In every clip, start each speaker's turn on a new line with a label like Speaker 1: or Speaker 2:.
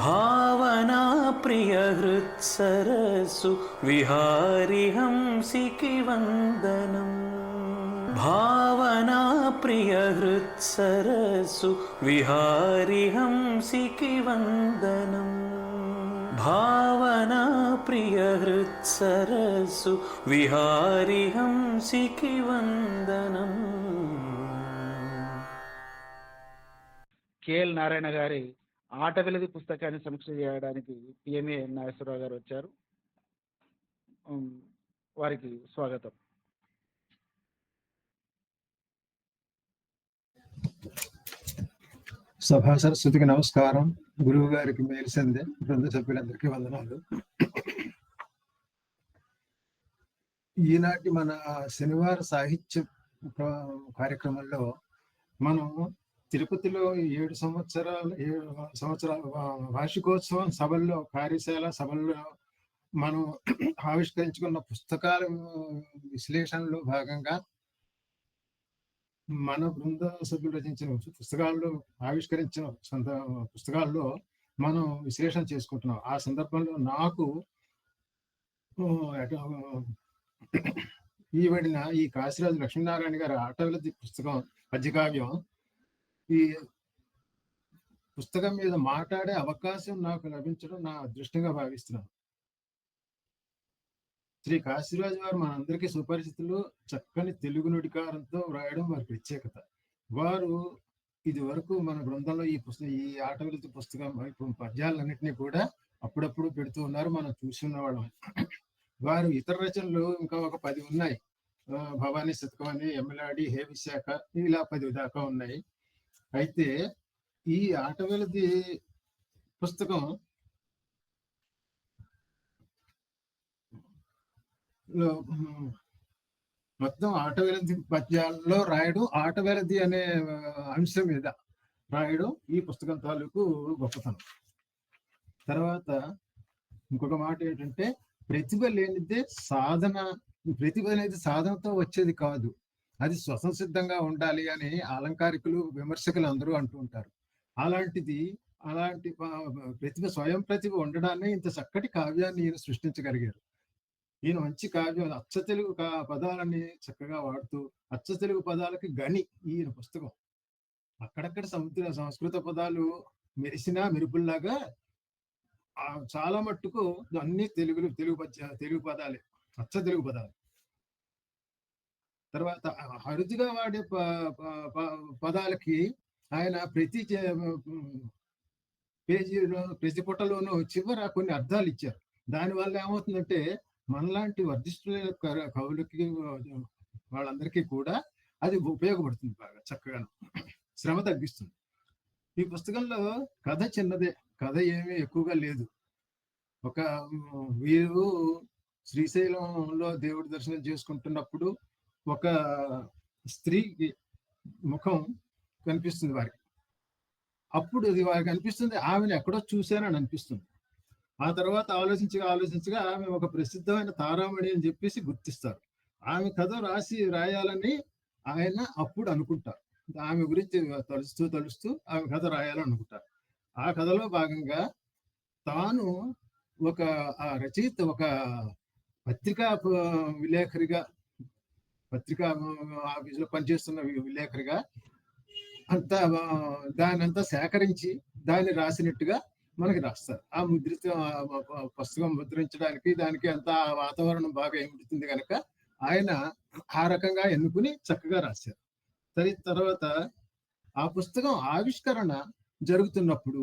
Speaker 1: భావనా ప్రియ హృత్సరస్సు విహారి హంసికి వందనం భావనా ప్రియ హృత్సరస్సు విహారి హంసికి వందనం భావనా ప్రియ హృత్సరస్సు విహారి హంసికి వందనం
Speaker 2: కేఎల్ నారాయణ గారి ఆట పుస్తకాన్ని సమీక్ష చేయడానికి పిఎంఏ నాగేశ్వరరావు గారు వచ్చారు. వారికి స్వాగతం.
Speaker 3: సభా సరస్వతికి నమస్కారం. గురువు గారికి మేల్సిందే బృంద సభ్యులందరికీ వందనాలు. ఈనాటి మన శనివారం సాహిత్య కార్యక్రమంలో మనం తిరుపతిలో ఏడు సంవత్సరాలు ఏడు సంవత్సరాల వార్షికోత్సవం సభల్లో కార్యశాల సభల్లో మనం ఆవిష్కరించుకున్న పుస్తకాల విశ్లేషణలో భాగంగా మన బృంద సభ్యులు రచించిన పుస్తకాల్లో ఆవిష్కరించిన సొంత పుస్తకాల్లో మనం విశ్లేషణ చేసుకుంటున్నాం. ఆ సందర్భంలో నాకు ఈ పడిన ఈ కాశీరాజు లక్ష్మీనారాయణ గారి ఆటవిలది పుస్తకం పద్యకావ్యం ఈ పుస్తకం మీద మాట్లాడే అవకాశం నాకు లభించడం నా అదృష్టంగా భావిస్తున్నాను. శ్రీ కాశీరాజు వారు మనందరికీ సుపరిచితులు. చక్కని తెలుగు నుడికారంతో వ్రాయడం వారి ప్రత్యేకత. వారు ఇది వరకు మన బృందంలో ఈ పుస్తకం ఈ ఆటవిలతి పుస్తకం ఇప్పుడు పద్యాలన్నింటినీ కూడా అప్పుడప్పుడు పెడుతూ ఉన్నారు. మనం చూస్తున్న వాళ్ళం వారు ఇతర రచనలు ఇంకా ఒక పది ఉన్నాయి. భవానీ శతకం అని ఎమ్మెలాడి హే విశాఖ ఇలా పది దాకా ఉన్నాయి. అయితే ఈ ఆటవిలది పుస్తకం లో మొత్తం ఆటవిలది పద్యాల్లో రాయడం ఆటవిలది అనే అంశం మీద రాయడం ఈ పుస్తకం తాలూకు గొప్పతనం. తర్వాత ఇంకొక మాట ఏంటంటే ప్రతిభ లేనిదే సాధన ప్రతిభ అనేది సాధనతో వచ్చేది కాదు. అది స్వతంసిద్ధంగా ఉండాలి అని అలంకారికులు విమర్శకులు అందరూ అంటూ ఉంటారు. అలాంటిది అలాంటి ప్రతిభ స్వయం ప్రతిభ ఉండడాన్ని ఇంత చక్కటి కావ్యాన్ని ఈయన సృష్టించగలిగారు. ఈయన మంచి కావ్యం అచ్చ తెలుగు కా- పదాలని చక్కగా వాడుతూ అచ్చ తెలుగు పదాలకి గని ఈయన పుస్తకం. అక్కడక్కడ సముద్ర సంస్కృత పదాలు మెరిసినా మెరుపుల్లాగా ఆ చాలా మట్టుకు అన్ని తెలుగులు తెలుగు తెలుగు పదాలే అచ్చ తెలుగు పదాలు. తర్వాత అరుదుగా వాడే ప- ప- ప- పదాలకి ఆయన ప్రతి చే- పేజీలో ప్రతి పుటలోనూ చివర కొన్ని అర్థాలు ఇచ్చారు. దానివల్ల ఏమవుతుందంటే మనలాంటి వర్ధిష్ఠులైన కవులకి వాళ్ళందరికీ కూడా అది ఉపయోగపడుతుంది బాగా చక్కగా శ్రమ తగ్గిస్తుంది. ఈ పుస్తకంలో కథ చిన్నదే కథ ఏమీ ఎక్కువగా లేదు. ఒక వీరు శ్రీశైలంలో దేవుడి దర్శనం చేసుకుంటున్నప్పుడు ఒక స్త్రీకి ముఖం కనిపిస్తుంది వారికి. అప్పుడు అది వారికి అనిపిస్తుంది ఆమెను ఎక్కడో చూశానని అనిపిస్తుంది. ఆ తర్వాత ఆలోచించగా ఆలోచించగా ఆమె ఒక ప్రసిద్ధమైన తారామణి అని చెప్పేసి గుర్తిస్తారు. ఆమె కథ రాసి రాయాలని ఆయన అప్పుడు అనుకుంటారు. ఆమె గురించి తలుస్తూ తలుస్తూ ఆమె కథ రాయాలని అనుకుంటారు. ఆ కథలో భాగంగా తాను ఒక ఆ రచయిత ఒక పత్రికా విలేఖరిగా పత్రికా ఆఫీసులో పనిచేస్తున్న వి- విలేకరిగా అంతా దాని అంతా సేకరించి దాన్ని రాసినట్టుగా మనకి రాస్తారు. ఆ ముద్రిత పుస్తకం ముద్రించడానికి దానికి అంత ఆ వాతావరణం బాగా ఏమిడుతుంది కనుక ఆయన ఆ రకంగా ఎన్నుకుని చక్కగా రాశారు. సరే తర్వాత ఆ పుస్తకం ఆవిష్కరణ జరుగుతున్నప్పుడు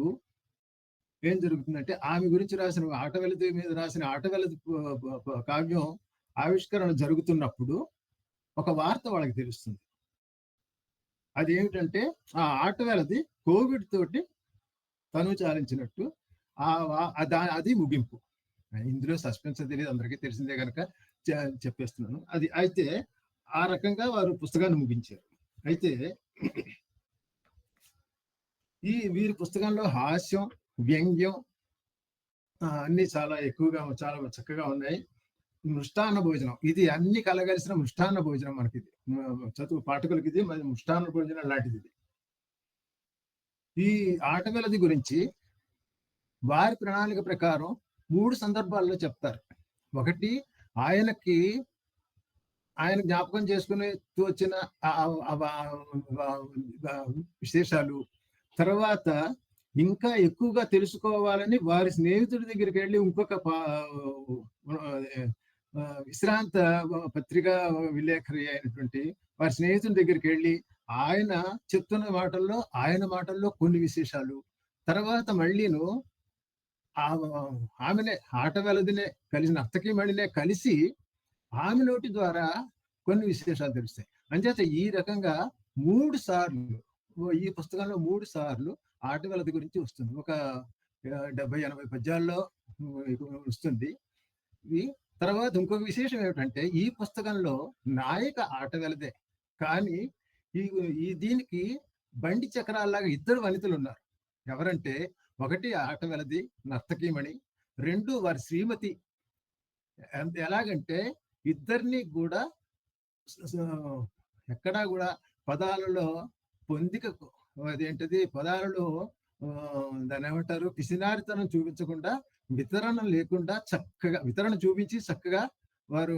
Speaker 3: ఏం జరుగుతుందంటే ఆమె గురించి రాసిన ఆటవెలది మీద రాసిన ఆటవెలది కావ్యం ఆవిష్కరణ జరుగుతున్నప్పుడు ఒక వార్త వాళ్ళకి తెలుస్తుంది. అది ఏమిటంటే ఆ ఆటవేలది కోవిడ్ తోటి తను చాలించినట్టు ఆ దా- అది ముగింపు. ఇందులో సస్పెన్స్ తెలియదు అందరికీ తెలిసిందే కనుక చెప్పేస్తున్నాను. అది అయితే ఆ రకంగా వారు పుస్తకాన్ని ముగించారు. అయితే ఈ వీరి పుస్తకంలో హాస్యం వ్యంగ్యం అన్ని చాలా ఎక్కువగా చాలా చక్కగా ఉన్నాయి. మృష్టాన్న భోజనం ఇది అన్ని కలగలిసిన మృష్టాన్న భోజనం మనకి ఇది చదువు పాఠకులకి ఇది మరి మృష్టాన్న భోజనం లాంటిది ఇది ఈ ఆటవిలది గురించి వారి ప్రణాళిక ప్రకారం మూడు సందర్భాల్లో చెప్తారు. ఒకటి ఆయనకి ఆయన జ్ఞాపకం చేసుకుని వచ్చిన విశేషాలు. తర్వాత ఇంకా ఎక్కువగా తెలుసుకోవాలని వారి స్నేహితుడి దగ్గరికి వెళ్ళి ఇంకొక పా- విశ్రాంత పత్రిక విలేకరి అయినటువంటి వారి స్నేహితుని దగ్గరికి వెళ్ళి ఆయన చెప్తున్న మాటల్లో ఆయన మాటల్లో కొన్ని విశేషాలు. తర్వాత మళ్ళీను ఆమెనే ఆట వెలదినే కలిసి నర్తకి మళ్ళీనే కలిసి ఆమె నోటి ద్వారా కొన్ని విశేషాలు తెలుస్తాయి. అంచేత ఈ రకంగా మూడు సార్లు ఈ పుస్తకంలో మూడు సార్లు ఆట వెలది గురించి వస్తుంది. ఒక డెబ్బై ఎనభై పద్యాల్లో వస్తుంది. తర్వాత ఇంకొక విశేషం ఏమిటంటే ఈ పుస్తకంలో నాయక ఆట వెలదే. కానీ ఈ ఈ దీనికి బండి చక్రాల్లాగా ఇద్దరు వనితలు ఉన్నారు. ఎవరంటే ఒకటి ఆట వెలది నర్తకీమణి రెండు వారి శ్రీమతి. ఎలాగంటే ఇద్దరిని కూడా ఎక్కడా కూడా పదాలలో పొందిక అదేంటిది పదాలలో దాని ఏమంటారు పిసినారితనం చూపించకుండా వితరణ లేకుండా చక్కగా వితరణ చూపించి చక్కగా వారు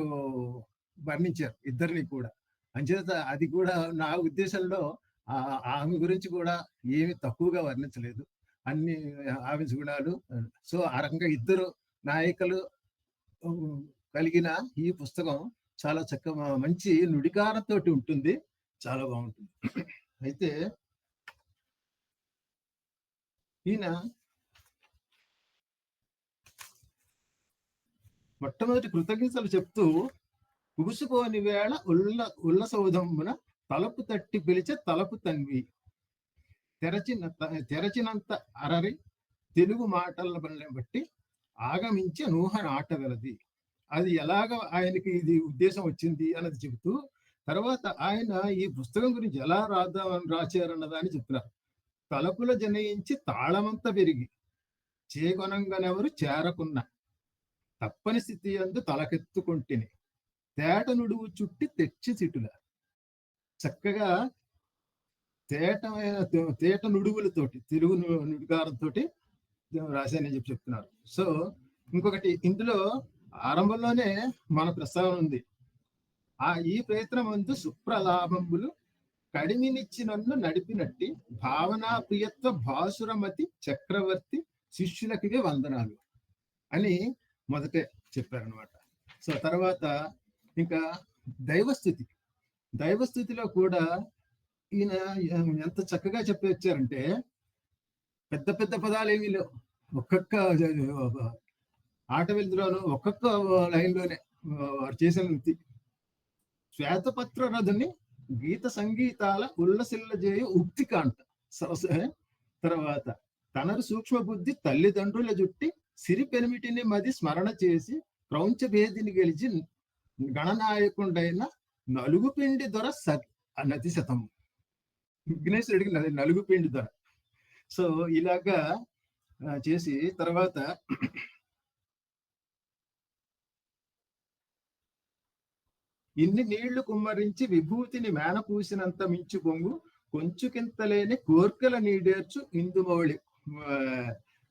Speaker 3: వర్ణించారు ఇద్దరిని కూడా. అంచేత అది కూడా నా ఉద్దేశంలో ఆ- ఆమె గురించి కూడా ఏమి తక్కువగా వర్ణించలేదు. అన్ని ఆమె గుణాలు. సో ఆ రకంగా ఇద్దరు నాయకులు కలిగిన ఈ పుస్తకం చాలా చక్కగా మంచి నుడికారంతో ఉంటుంది. చాలా బాగుంటుంది. అయితే ఈయన మొట్టమొదటి కృతజ్ఞతలు చెప్తూ ఉగుసుకోని వేళ ఉల్ల ఉల్లసౌధమున తలుపు తట్టి పిలిచే తలుపు తన్వి. తెరచిన తెరచినంత అరరి తెలుగు మాటల బట్టి ఆగమించే నూహన ఆటగలది. అది ఎలాగ ఆయనకి ఇది ఉద్దేశం వచ్చింది అన్నది చెబుతూ తర్వాత ఆయన ఈ పుస్తకం గురించి ఎలా రాద్దామని రాశారన్నదాన్ని చెప్తున్నారు తలుపుల జనయించి తాళమంత పెరిగి చేకొనంగనెవరు చేరకున్న. తప్పని స్థితి అందు తలకెత్తుకొంటిని. తేట నుడువు చుట్టి తెచ్చి సిటుల. చక్కగా తేటమైన తేట నుడువులతోటి తెలుగు ను- రాశానని చెప్పి చెప్తున్నారు. సో ఇంకొకటి ఇందులో ఆరంభంలోనే మన ప్రస్తావన ఉంది. ఆ ఈ ప్రయత్నం అందు సుప్రలాభంబులు కడిమినిచ్చినన్ను నడిపినట్టి భావనా ప్రియత్వ భాసురమతి చక్రవర్తి శిష్యులకి వందనాలు అని మొదటే చెప్పారనమాట సో తర్వాత ఇంకా దైవస్థుతి. దైవస్థుతిలో కూడా ఈయన ఎంత చక్కగా చెప్పి వచ్చారంటే పెద్ద పెద్ద పదాలు ఏమీ లేవు. ఒక్కొక్క ఆట వెలుదులోను ఒక్కొక్క లైన్లోనే వారు చేసిన వృత్తి. శ్వేతపత్ర రథుని గీత సంగీతాల ఉల్లసిల్లజేయ ఉక్తి కాంట సరస తర్వాత తనరు సూక్ష్మ బుద్ధి తల్లిదండ్రుల జుట్టి సిరి పెనిమిటిని మది స్మరణ చేసి క్రౌంచ భేదిని గెలిచి గణనాయకుండైన నలుగు పిండి దొర సత్ నది శతం విఘ్నేశ్వరుడికి నలుగు పిండి దొర. సో ఇలాగా చేసి తర్వాత ఇన్ని నీళ్ళు కుమ్మరించి విభూతిని మేన పూసినంత మించు పొంగు కొంచుకింతలేని కోర్కెల నీడేర్చు ఇందుమౌళి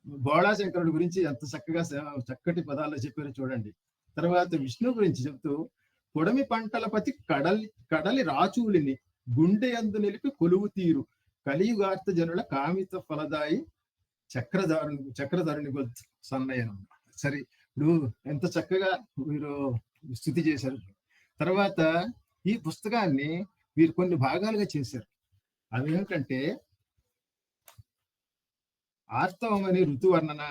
Speaker 3: బోళాశంకరుడు గురించి ఎంత చక్కగా చక్కటి పదాల్లో చెప్పారో చూడండి. తర్వాత విష్ణు గురించి చెప్తూ పొడమి పంటలపతి కడలి కడలి రాచూలిని గుండె అందు నిలిపి కొలువు తీరు. కలియుగార్త జనుల కామిత ఫలదాయి చక్రధారుని చక్రధారుని గొలుసు సన్నయ్యను సరే ఇప్పుడు ఎంత చక్కగా మీరు స్థుతి చేశారు. తర్వాత ఈ పుస్తకాన్ని వీరు కొన్ని భాగాలుగా చేశారు. అవి ఏమిటంటే ఆర్తవం అనే ఋతువర్ణన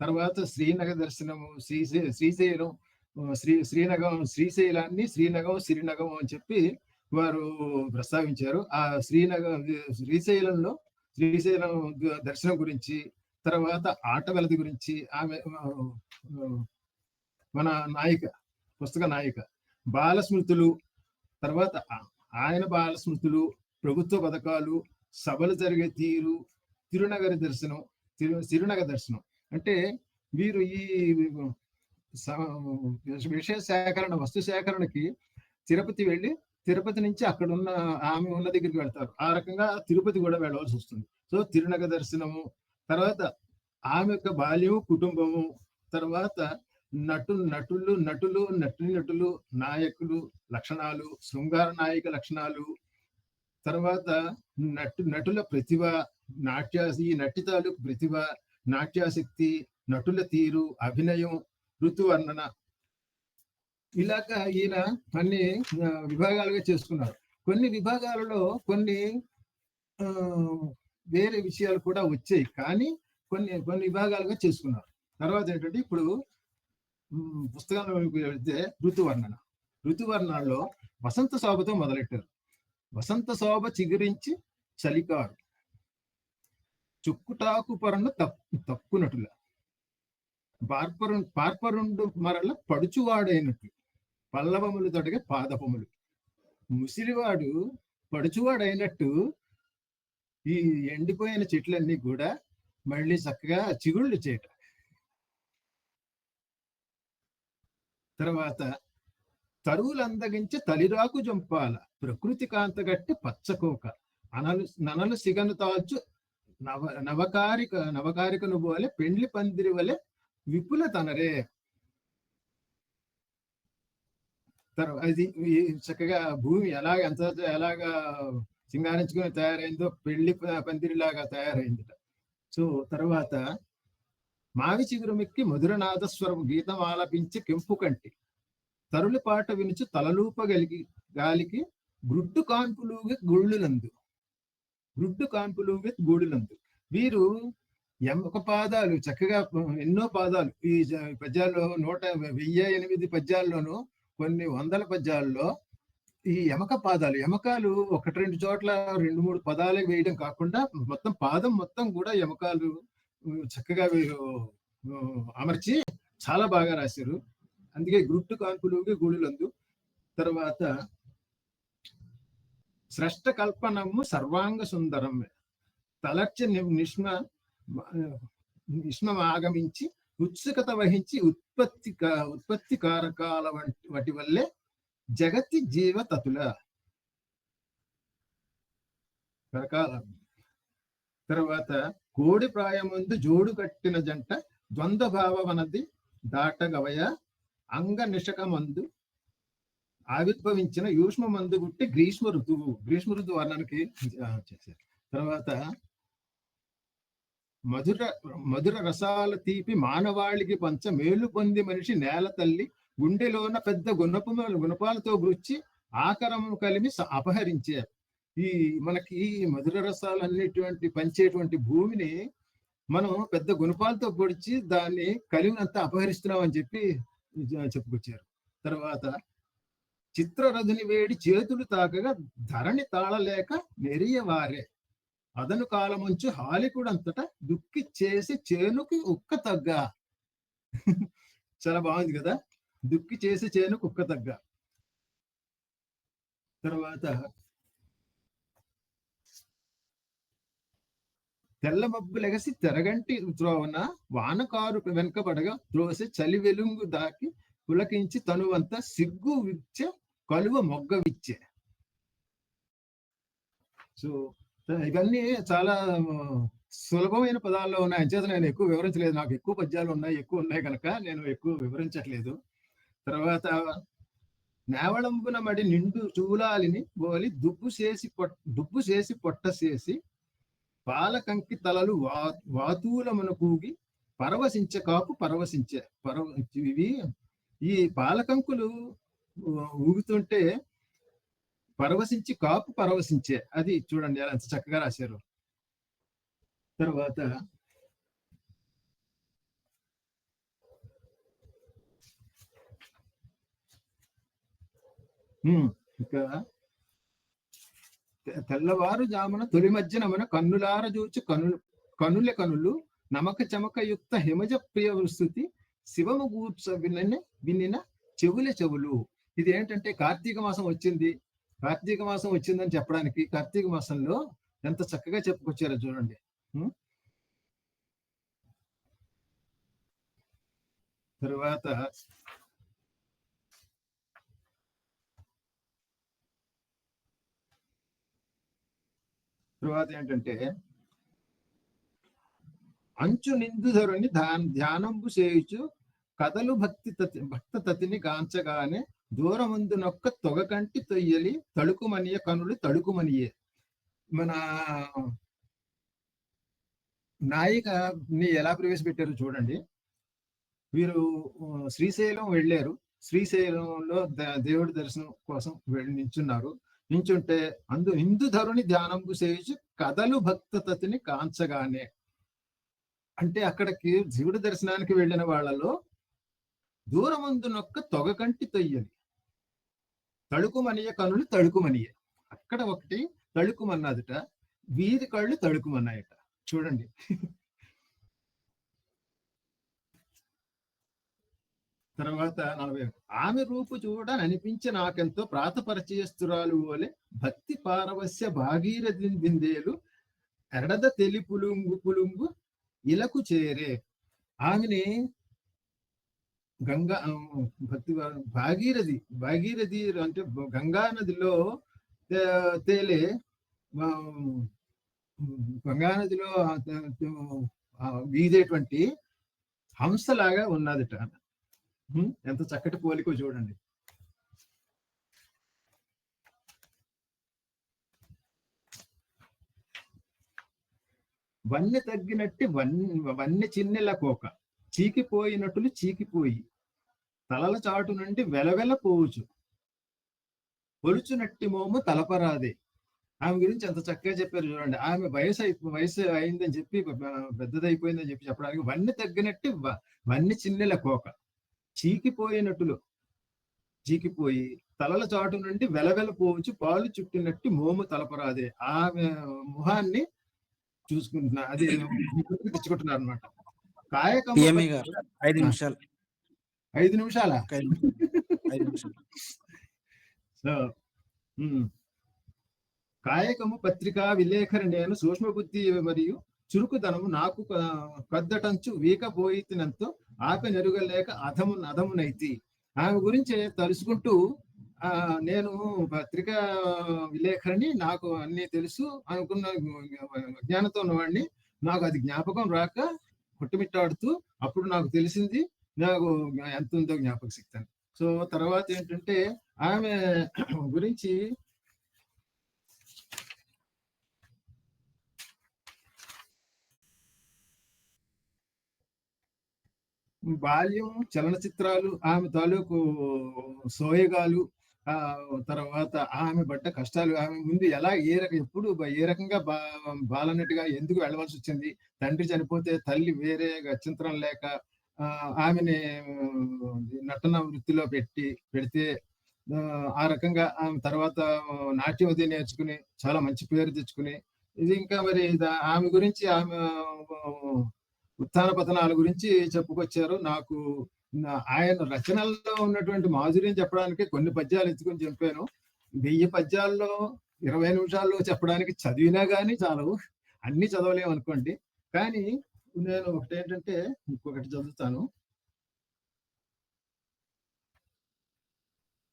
Speaker 3: తర్వాత శ్రీనగ దర్శనము శ్రీశై శ్రీశైలం శ్రీ శ్రీనగం శ్రీశైలాన్ని శ్రీనగం శ్రీనగం అని చెప్పి వారు ప్రస్తావించారు. ఆ శ్రీనగం శ్రీశైలంలో శ్రీశైలం దర్శనం గురించి తర్వాత ఆట వెలది గురించి ఆమె మన నాయిక పుస్తక నాయిక బాలస్మృతులు తర్వాత ఆయన బాలస్మృతులు ప్రభుత్వ పథకాలు సభలు జరిగే తీరు తిరునగరి దర్శనం తిరు తిరునగ దర్శనం. అంటే వీరు ఈ విషయ సేకరణ వస్తు సేకరణకి తిరుపతి వెళ్ళి తిరుపతి నుంచి అక్కడ ఉన్న ఆమె ఉన్న దగ్గరికి వెళ్తారు. ఆ రకంగా తిరుపతి కూడా వెళ్ళవలసి వస్తుంది. సో తిరునగ దర్శనము తర్వాత ఆమె యొక్క బాల్యము కుటుంబము తర్వాత నటు నటులు నటులు నటుని నటులు నాయకులు లక్షణాలు శృంగార నాయక లక్షణాలు తర్వాత నటు నటుల ప్రతిభ నాట్యా ఈ నటి తాలూకు ప్రతిభ నాట్యాశక్తి నటుల తీరు అభినయం ఋతువర్ణన. ఇలాగా ఈయన అన్ని విభాగాలుగా చేసుకున్నారు. కొన్ని విభాగాలలో కొన్ని వేరే విషయాలు కూడా వచ్చాయి. కానీ కొన్ని కొన్ని విభాగాలుగా చేసుకున్నారు. తర్వాత ఏంటంటే ఇప్పుడు పుస్తకాల పుస్తకంలోకి ఋతువర్ణన. ఋతువర్ణాల్లో వసంత శోభతో మొదలెట్టారు. వసంత శోభ చిగురించి చలికారు. చుక్కుటాకు పొరను తప్పు తప్పునటుల పార్పరు పార్పరుండు మరల పడుచువాడైనట్లు. పల్లవములు తొడగ పాదపములు. ముసిలివాడు పడుచువాడైనట్టు ఈ ఎండిపోయిన చెట్లన్నీ కూడా మళ్ళీ చక్కగా చిగుళ్ళు చేయట తర్వాత తరువులు అందగించి తలిరాకు జంపాల. ప్రకృతి కాంతగట్టి పచ్చకోక. అనలు ననలు సిగను తాల్చు నవ నవకారిక నవకారికను పోలే పెండ్లి పందిరి వలె విపుల తనరే తర్వాత అది చక్కగా భూమి ఎలాగ ఎంత ఎలాగా సింగారించుకుని తయారైందో పెళ్ళి పందిరిలాగా తయారైందిట. సో తర్వాత మావి చిగురుమిక్కి మధుర గీతం ఆలపించి కెంపు కంటి. తరులి పాట వినుచు తలలూపగలిగి గాలికి గుడ్డు కాన్పులుగి గుళ్ళులందు గ్రుడ్డు విత్ గూడులందు. వీరు ఎమక పాదాలు చక్కగా ఎన్నో పాదాలు. ఈ జ- పద్యాల్లో నూట వెయ్యి ఎనిమిది పద్యాల్లోనూ కొన్ని వందల పద్యాల్లో ఈ యమక పాదాలు యమకాలు ఒకటి రెండు చోట్ల రెండు మూడు పదాలే వేయడం కాకుండా మొత్తం పాదం మొత్తం కూడా యమకాలు చక్కగా అమర్చి చాలా బాగా రాశారు. అందుకే గుట్టు కాన్పులుగి గుడులందు. తర్వాత శ్రేష్ట కల్పనము సర్వాంగ సుందరం తలర్చ ని- నిష్మ నిష్మం ఆగమించి ఉత్సుకత వహించి ఉత్పత్తి ఉత్పత్తి కారకాల వంటి వాటి వల్లే జగతి జీవ తతుల. రకాల తర్వాత కోడి ప్రాయముందు జోడు కట్టిన జంట ద్వంద్వ భావమనది దాటగవయ అంగ నిషకమందు ఆవిర్భవించిన యూష్మ మందు గుట్టి గ్రీష్మ ఋతువు గ్రీష్మ ఋతువు వర్ణానికి చేశారు. తర్వాత మధుర మధుర రసాల తీపి మానవాళికి పంచ మేలు పొంది మనిషి నేల తల్లి గుండెలోన పెద్ద గుణపు గుణపాలతో గుచ్చి ఆకరము కలిమి అపహరించారు. అపహరించే ఈ మనకి ఈ మధుర రసాలు అనేటువంటి పంచేటువంటి భూమిని మనం పెద్ద గుణపాలతో పొడిచి దాన్ని కలిమినంతా అపహరిస్తున్నాం అని చెప్పి చెప్పుకొచ్చారు. తర్వాత చిత్రరథుని వేడి చేతులు తాకగా ధరణి తాళలేక మెరియవారే. అదను కాలముంచు హాలికుడంతటా దుక్కి చేసి చేనుకి ఉక్క తగ్గ. చాలా బాగుంది కదా? దుక్కి చేసి చేనుకు ఉక్క తగ్గ. తర్వాత తెల్ల మబ్బు లెగసి తెరగంటి త్రోవన వానకారు వెనకబడగా త్రోసి చలి వెలుంగు దాకి పులకించి తనువంతా సిగ్గు విచ్చ కలువ మొగ్గవిచ్చే సో ఇవన్నీ చాలా సులభమైన పదాల్లో ఉన్నాయి. అంచేత నేను ఎక్కువ వివరించలేదు. నాకు ఎక్కువ పద్యాలు ఉన్నాయి ఎక్కువ ఉన్నాయి కనుక నేను ఎక్కువ వివరించట్లేదు. తర్వాత నేవళంబున మడి నిండు చూలాలిని బోలి దుబ్బు చేసి పొట్ దుబ్బు చేసి పొట్ట చేసి పాలకంకి తలలు వా వాతూలమును కూగి పరవశించే కాపు పరవశించే. పరవ ఇవి ఈ పాలకంకులు ఊగుతుంటే పరవశించి కాపు పరవశించే. అది చూడండి ఎలా ఎంత చక్కగా రాశారు. తర్వాత ఉమ్, ఇంకా తెల్లవారు జామున తొలి మధ్యనమున కన్నులార చూచి కనులు కనుల కనులు నమక చమక యుక్త హిమజ ప్రియ విస్తృతి శివము గూర్చ వినని వినిన చెవుల చెవులు. ఇది ఏంటంటే కార్తీక మాసం వచ్చింది. కార్తీక మాసం వచ్చిందని చెప్పడానికి కార్తీక మాసంలో ఎంత చక్కగా చెప్పుకొచ్చారో చూడండి. తర్వాత తరువాత ఏంటంటే అంచు నిందుధరుని ధ్యానంబు చేయుచు కథలు భక్తి తతి భక్త తతిని గాంచగానే దూరముందునొక్క తొగకంటి తొయ్యలి తడుకుమనియ కనులు తడుకుమనియే. మన నాయికని ఎలా ప్రవేశపెట్టారో చూడండి. వీరు శ్రీశైలం వెళ్ళారు. శ్రీశైలంలో దేవుడి దర్శనం కోసం వెళ్ళి నించున్నారు. నించుంటే అందు హిందుధరుని ధ్యానంకు సేవించి కథలు భక్త తతిని కాంచగానే. అంటే అక్కడికి శివుడి దర్శనానికి వెళ్ళిన వాళ్ళలో దూరముందునొక్క తొగ కంటి తొయ్యలి. తడుకుమనియ కనులు తడుకుమనియ. అక్కడ ఒకటి తడుకుమన్నదిట వీరి కళ్ళు తడుకుమన్నాయట. చూడండి. తర్వాత నలభై ఒకటి. ఆమె రూపు చూడ అనిపించి నాకెంతో ప్రాతపరిచయస్తురాలు వలె భక్తి పారవస్య భాగీరథి బిందేలు ఎరడద తెలి పులుంగు పులుంగు ఇలకు చేరే. ఆమెని గంగా భక్తి భాగీరథి భాగీరథి అంటే గంగా నదిలో తేలే గంగా నదిలో వీదేటువంటి హంసలాగా ఉన్నదిట. ఎంత చక్కటి పోలికో చూడండి. వన్నె తగ్గినట్టు వన్ వన్నె చిన్నెల కోక. చీకిపోయినట్లు చీకిపోయి తలల చాటు నుండి వెలవెల పోవచ్చు. పొలుచునట్టి మోము తలపరాదే. ఆమె గురించి ఎంత చక్కగా చెప్పారు చూడండి. ఆమె వయసు అయిపో వయసు అయిందని చెప్పి పెద్దదైపోయిందని చెప్పి చెప్పడానికి వన్నె తగ్గినట్టు వన్నె చిన్నెల కోక. చీకిపోయినట్లు చీకిపోయి తలల చాటు నుండి వెలవెల పోవచ్చు. పాలు చుట్టినట్టు మోము తలపరాదే. ఆమె ముఖాన్ని చూసుకుంటున్నా అది తెచ్చుకుంటున్నారు అనమాట
Speaker 4: ఐదు నిమిషాలు.
Speaker 3: ఐదు నిమిషాల? సో. కాయకము పత్రికా విలేఖరణేను సూక్ష్మ బుద్ధి మరియు చురుకుదనము నాకు కద్దటంచు వీకపోయినంతో ఆపి నెరుగలేక అధము అధమునైతి ఆమె గురించి తలుసుకుంటూ ఆ నేను పత్రికా విలేఖరిని నాకు అన్ని తెలుసు అనుకున్న జ్ఞానంతో ఉన్నవాడిని నాకు అది జ్ఞాపకం రాక కొట్టుమిట్టాడుతూ అప్పుడు నాకు తెలిసింది నాకు ఎంత ఉందో జ్ఞాపక శక్తి అని. సో తర్వాత ఏంటంటే ఆమె గురించి బాల్యం చలనచిత్రాలు ఆమె తాలూకు సోయగాలు తర్వాత ఆమె పడ్డ కష్టాలు ఆమె ముందు ఎలా ఏ రకం ఎప్పుడు ఏ రకంగా బా బాలన్నట్టుగా ఎందుకు వెళ్ళవలసి వచ్చింది? తండ్రి చనిపోతే తల్లి వేరే గత్యంతరం లేక ఆ, ఆమెని నటన వృత్తిలో పెట్టి పెడితే ఆ, రకంగా ఆమె తర్వాత నాట్యం అది నేర్చుకుని చాలా మంచి పేరు తెచ్చుకుని ఇది ఇంకా మరి ఆమె గురించి ఆమె ఉత్థాన పతనాల గురించి చెప్పుకొచ్చారు. నాకు ఆయన రచనల్లో ఉన్నటువంటి మాధుర్యం చెప్పడానికి కొన్ని పద్యాలు ఎత్తుకొని చెప్పాను వెయ్యి పద్యాల్లో ఇరవై నిమిషాల్లో చెప్పడానికి చదివినా కానీ చాలవు. అన్ని చదవలేము అనుకోండి. కానీ నేను ఒకటి ఏంటంటే ఇంకొకటి చదువుతాను.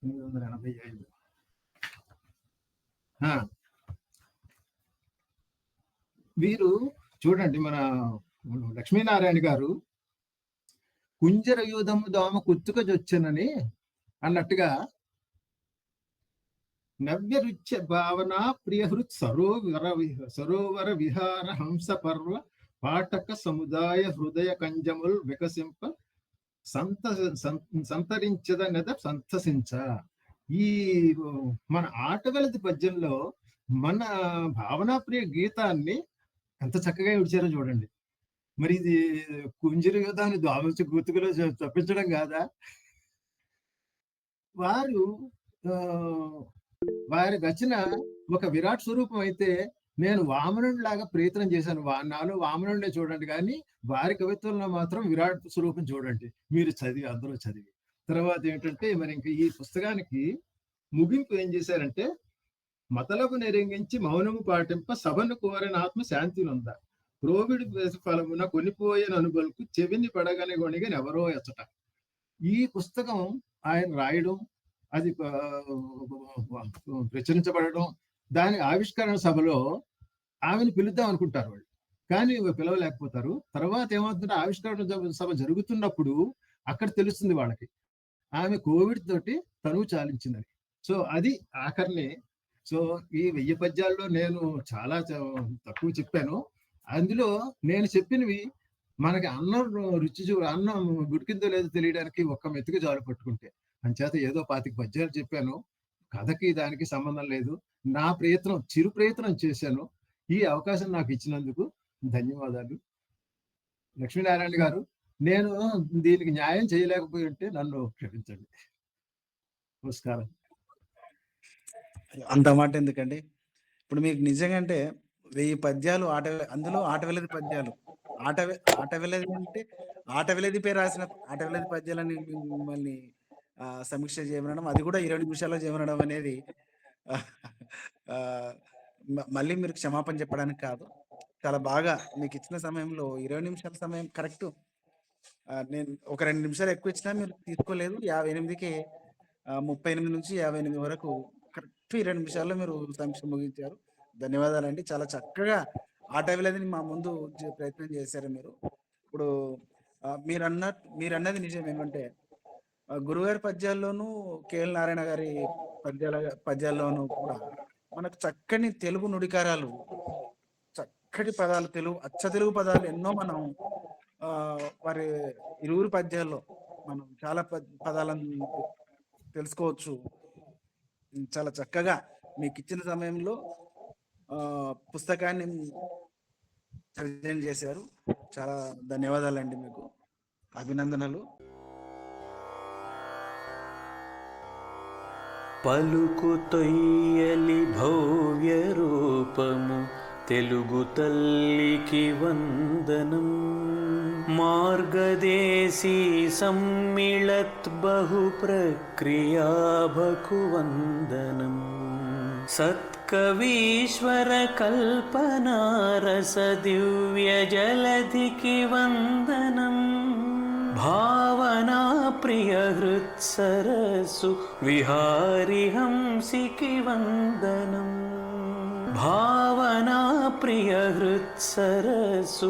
Speaker 3: ఎనిమిది వందల ఎనభై ఐదు. ఆ. వీరు చూడండి మన లక్ష్మీనారాయణ గారు కుంజర యూధము దోమ కుత్తుకొచ్చునని అన్నట్టుగా నవ్య రుచ్య భావన ప్రియహృత్ సరోవర సరోవర విహార హంస పర్వ పాఠక సముదాయ హృదయ కంజముల్ వికసింప సంత సంతరించదన్నద సంతసించ. ఈ మన ఆటగలది పద్యంలో మన భావనా ప్రియ గీతాన్ని ఎంత చక్కగా విడిచారో చూడండి. మరి ఇది కుంజర యుద్ధాన్ని ద్వామర్చి గుర్తుకులో తప్పించడం కాదా? వారు వారి రచన ఒక విరాట్ స్వరూపం అయితే నేను వామనుడి లాగా ప్రయత్నం చేశాను. వా- నాలో వామనుడినే చూడండి కానీ వారి కవిత్వంలో మాత్రం విరాట్ స్వరూపం చూడండి. మీరు చదివి అందరూ చదివి. తర్వాత ఏంటంటే మరి ఇంక ఈ పుస్తకానికి ముగింపు ఏం చేశారంటే మతలపు నిరంగించి మౌనము పాటింప సభను కోరిన ఆత్మ శాంతి నొంద ఫలమున కొనిపోయిన అనుబలకు చెవిని పడగని గొనిగని ఎవరో ఎచ్చట. ఈ పుస్తకం ఆయన రాయడం అది ప్రచురించబడడం దాని ఆవిష్కరణ సభలో ఆమెను పిలుద్దాం అనుకుంటారు వాళ్ళు. కానీ పిలవలేకపోతారు. తర్వాత ఏమవుతుందంటే ఆవిష్కరణ సభ- జరుగుతున్నప్పుడు అక్కడ తెలుస్తుంది వాళ్ళకి. ఆమె కోవిడ్ తోటి తనువు చాలించిందని. సో అది ఆఖరిని. సో ఈ వెయ్యి పద్యాల్లో నేను చాలా తక్కువ చెప్పాను. అందులో నేను చెప్పినవి మనకి అన్నం రుచి చూ అన్నం గుడికిందో లేదో తెలియడానికి ఒక్క మెతుకు జాలు పట్టుకుంటే. అంచేత ఏదో పాతిక పద్యాలు చెప్పాను. కథకి దానికి సంబంధం లేదు. నా ప్రయత్నం చిరు ప్రయత్నం చేశాను. ఈ అవకాశం నాకు ఇచ్చినందుకు ధన్యవాదాలు. లక్ష్మీనారాయణ గారు నేను దీనికి న్యాయం చేయలేకపోయి ఉంటే నన్ను క్షమించండి. నమస్కారం.
Speaker 4: అంత మాట ఎందుకండి? ఇప్పుడు మీకు నిజంగా అంటే వెయ్యి పద్యాలు ఆట అందులో ఆటవెలది పద్యాలు. ఆట వె- అంటే ఆట పేరు రాసిన ఆటవెలది పద్యాలని మిమ్మల్ని సమీక్ష చేయమనడం అది కూడా ఇరవై నిమిషాల్లో చేయమనడం అనేది మళ్ళీ మీరు క్షమాపణ చెప్పడానికి కాదు. చాలా బాగా మీకు ఇచ్చిన సమయంలో ఇరవై నిమిషాల సమయం కరెక్ట్. నేను ఒక రెండు నిమిషాలు ఎక్కువ ఇచ్చినా మీరు తీసుకోలేదు. యాభై ఎనిమిదికి ముప్పై ఎనిమిది నుంచి యాభై ఎనిమిది వరకు కరెక్ట్ ఇరవై నిమిషాల్లో మీరు సమీక్ష ముగించారు. ధన్యవాదాలండి. చాలా చక్కగా ఆ టైంలోది మా ముందు చే- ప్రయత్నం చేశారు మీరు. ఇప్పుడు మీరు అన్న మీరు అన్నది నిజం ఏమంటే గురుగారి పద్యాల్లోనూ కేఎల్ నారాయణ గారి పద్యాల పద్యాల్లోనూ కూడా మనకు చక్కని తెలుగు నుడికారాలు చక్కటి పదాలు తెలుగు అచ్చ తెలుగు పదాలు ఎన్నో మనం ఆ, వారి ఇరువురు పద్యాల్లో మనం చాలా పదాలను తెలుసుకోవచ్చు. చాలా చక్కగా మీకు ఇచ్చిన సమయంలో పుస్తకాన్ని ప్రజెంట్ చేశారు. చాలా ధన్యవాదాలండి మీకు. అభినందనలు.
Speaker 1: పలుకు తొయ్యలి భవ్య రూపము తెలుగు తల్లికి వందనం. మార్గదేశీ సమ్మిళత్ బహు ప్రక్రియాభకు వందనం వందనం. భావనా ప్రియ హృత్సరసు విహారి హంసికి వందనం భావనా ప్రియ హృత్సరసు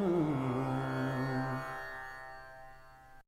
Speaker 1: భావనా